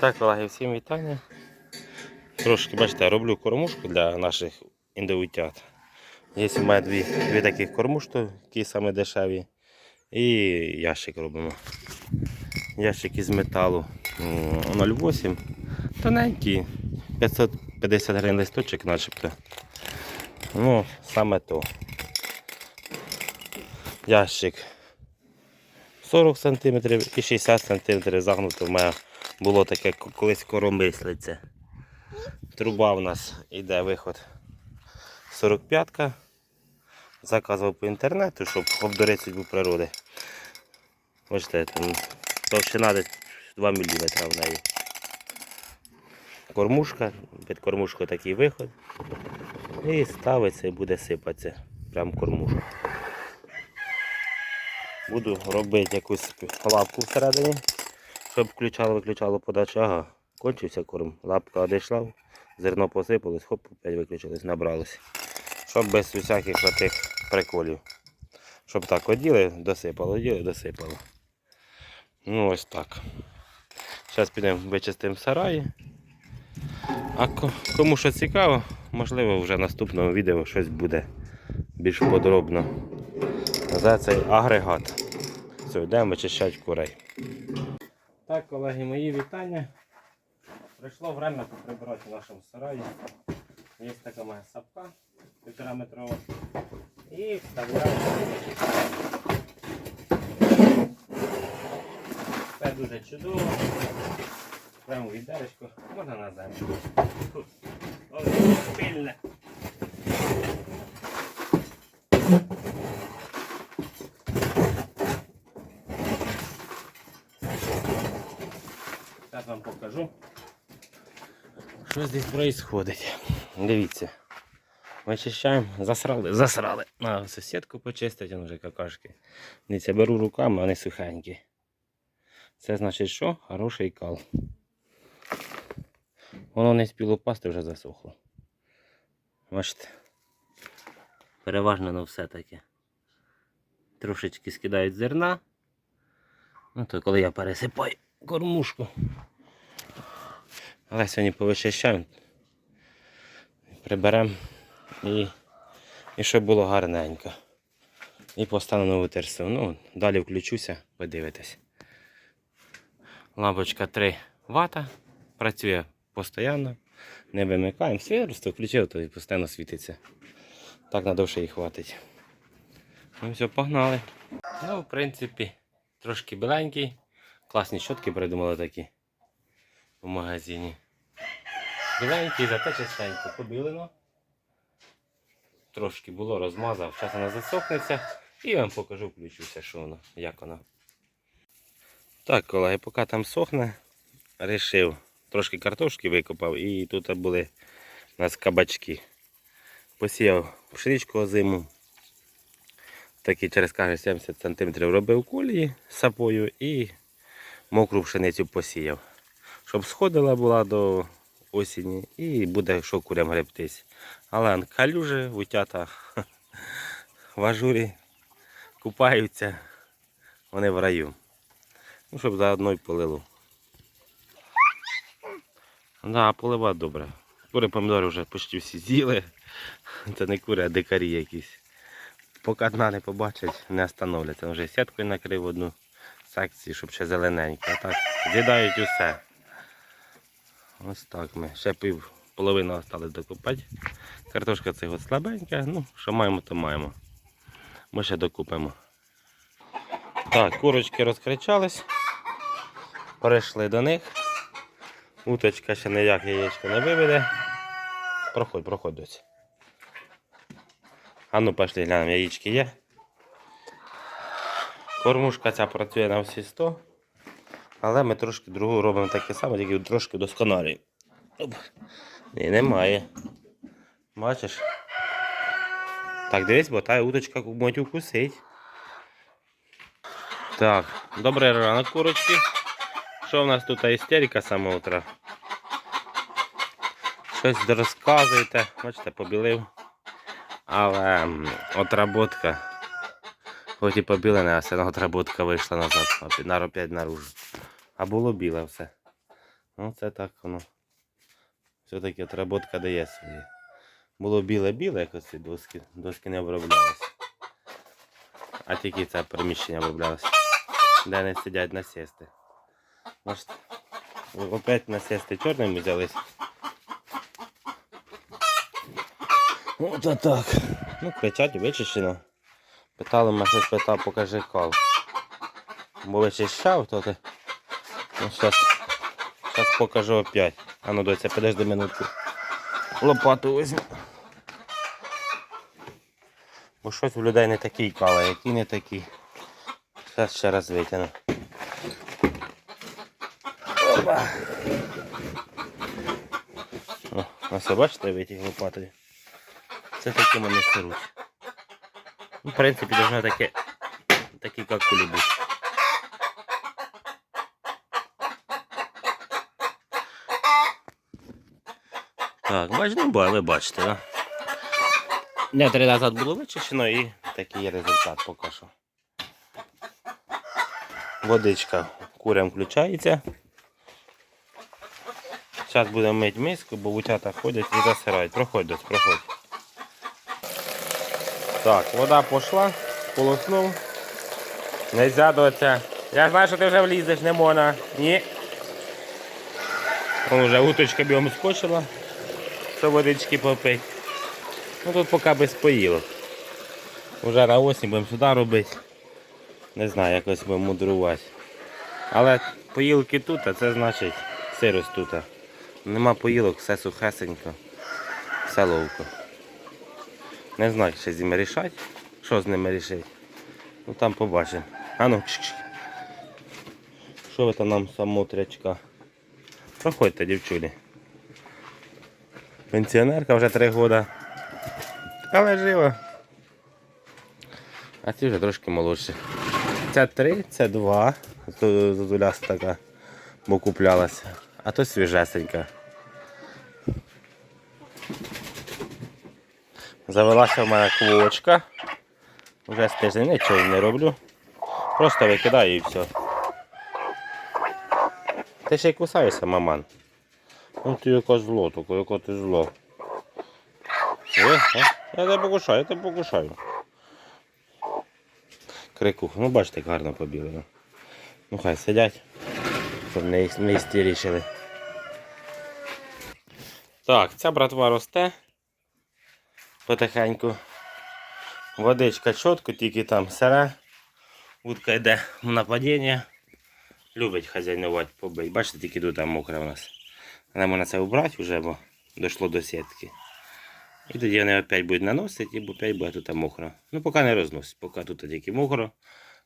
Так, колеги, всім вітання. Трошки, бачите, роблю кормушку для наших індоутят. Є у мене дві, дві таких кормушки, які саме дешеві. І ящик робимо. Ящик із металу 0,8. Тоненький, 550 гривень листочок начебто. Ну, саме то. Ящик 40 см і 60 см загнуто в мене було таке колись коромислиця. Труба в нас йде виход 45-ка. Заказував по інтернету, щоб обдурити судьбу природи. Бачите, там товщина десь 2 мм в неї. Кормушка, під кормушкою такий виход. І ставиться і буде сипатися. Прям кормушка. Буду робити якусь лапку всередині, щоб включало-виключало подачу. Ага, кончився корм. Лапка одійшла, зерно посипалось, хоп, опять виключилось, набралось. Щоб без усяких отих приколів. Щоб так оділи, досипало, оділи, досипало. Ну ось так. Зараз підемо вичистимо сараї. А кому що цікаво, можливо вже в наступному відео щось буде більш подробно за цей агрегат. Все, йдемо вичищати курей. Так, колеги, мої вітання. Прийшло время поприбирати в нашому сараї. Є така моя сапка півтора метрова. І вставляємо. Все дуже чудово. Прямо відеречко, можна на землю. Тут. Ось пильне. Вам покажу, що здесь происходить. Дивіться. Вичищаємо, засрали, засрали. На сусідку почистити, він вже какашки. Дивіться, беру руками, вони сухенькі. Це значить що? Хороший кал. Воно не спіло пасти, вже засохло. Бачите. Переважно на все таке. Трошечки скидають зерна. Ну то коли я пересипаю кормушку. Але сьогодні повичищаємо. Приберемо і, і щоб було гарненько. І поставлю нову терсу. Ну, далі включуся, подивитесь. Лампочка 3 Вт. Працює постійно. Не вимикаємо. Все, просто включив, то і постійно світиться. Так надовше і хватить. Ну все, погнали. Ну, в принципі, трошки біленький. Класні щотки придумали такі в магазині. Біленький, зате чистенько побілено. Трошки було, розмазав, зараз вона засохнеться і вам покажу, включуся, що воно, як воно. Так, колеги, поки там сохне, рішив, трошки картошки викопав і тут були у нас кабачки. Посіяв пшеничку зиму. Такі через каже 70 см робив колії сапою і мокру пшеницю посіяв. Щоб сходила була до осені і буде що курям гребтись. Але калюжі, утята в ажурі купаються, вони в раю. Ну, щоб заодно й полило. Да, полива добре. Кури помідори вже почти всі з'їли. Це не кури, а дикарі якісь. Поки дна не побачать, не остановляться. Вже сіткою накрив одну секцію, щоб ще зелененько. А так з'їдають усе. Ось так ми. Ще пів половину осталось докупати. Картошка це от слабенька, ну, що маємо, то маємо. Ми ще докупимо. Так, курочки розкричались. Перейшли до них. Уточка ще ніяк яєчко не виведе. Проходь, проходь дось. А ну пішли глянемо, яєчки є. Кормушка ця працює на всі 100. Але ми трошки другу робимо таке саме, тільки трошки вдосконалюємо. Оп. Ні, немає. Бачиш? Так, дивись, бо та уточка може укусить. Так, добрий ранок, курочки. Що в нас тут істерика саме утра? Щось розказуєте. Бачите, побілив. Але отработка. Хоч і побілена, а все одно отработка вийшла назад, на- наружу. А було біле все. Ну це так воно. Все-таки отработка дає свої. Було біле-біле, якось ці доски. Доски не оброблялися. А тільки це приміщення оброблялося. Де не сидять насісти. Може, опять насісти чорними взялись. Ну, то так. Ну, кричать, вичищено. Питали мене, щось питав, покажи кал. Бо вичищав, то ти. Ну, щас покажу опять. А ну, доця, подожди минутку. Лопату візьму. Бо щось у людей не такий кала, які не такі. Зараз ще раз витягну. Опа. О, ось бачите, витяг лопатою. Це такі вони сируть. Ну, в принципі, должно таке, такі какулі бути. Так, бо ви бачите, да? Дня три назад було вичищено і такий результат поки що. Водичка курям включається. Зараз будемо мити миску, бо утята ходять і засирають. Проходь, проходь. Так, вода пішла, полоснув. Нельзя доця. Я знаю, що ти вже влізеш, не можна. Ні. Вон вже уточка бігом скочила, що водички попить. Ну тут поки без поїлок. Уже на осінь будемо сюди робити. Не знаю, якось будемо мудрувати. Але поїлки тут, а це значить сирость тут. Нема поїлок, все сухесенько, все ловко. Не знаю, що з ними рішати. Що з ними рішити? Ну там побачимо. А ну. Що ви там нам самотрячка? Проходьте, дівчулі. Пенсіонерка вже три роки. Але жива. А ці вже трошки молодші. Це три, це два. Зозуляста така, бо куплялася. А то свіжесенька. Завелася в мене квочка. Вже з тиждень нічого не роблю. Просто викидаю і все. Ти ще й кусаєшся, маман. Ну ти яке зло, таке, яке ти зло. Е, е, я тебе покушаю, я тебе покушаю. Крикух, ну бачите, як гарно побілено. Ну хай сидять, щоб не, не істерічили. Так, ця братва росте потихеньку. Водичка чітко, тільки там сира. Утка йде в нападіння. Любить хазяйнувати побить. Бачите, тільки тут там мокре у нас. Але можна це убрати вже, бо дійшло до сітки. І тоді вони опять будуть наносити, і опять буде тут мокро. Ну, поки не розносить, поки тут тільки мокро,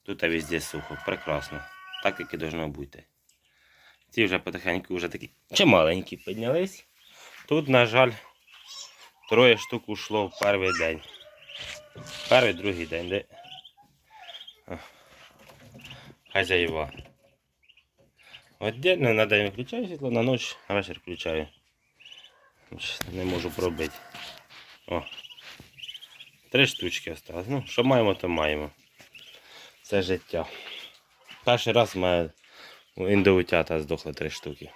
тут везде сухо. Прекрасно. Так, як і должно бути. Ці вже потихеньку вже такі чималенькі піднялись. Тут, на жаль, троє штук ушло в перший день. Перший, другий день, де хазяїва. Отдельно на день включаю світло, на ніч, а вечір включаю. Не можу пробити. О. Три штучки осталось. Ну, що маємо, то маємо. Це життя. Перший раз мене у індоутята здохли три штуки.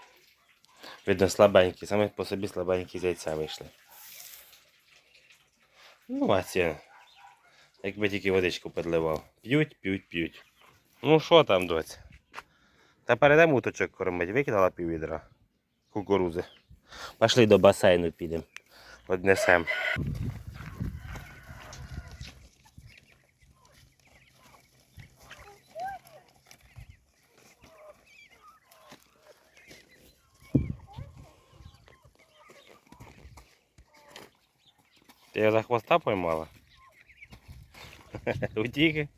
Видно, слабенькі, саме по собі слабенькі з яйця вийшли. Ну, а ці, якби тільки водичку підливав. П'ють, п'ють, п'ють. Ну що там, доця? Та перейдемо уточок кормить, викидала пів відра кукурузи. Пішли до басейну підемо. Однесем. Ти його за хвоста поймала? Утіки?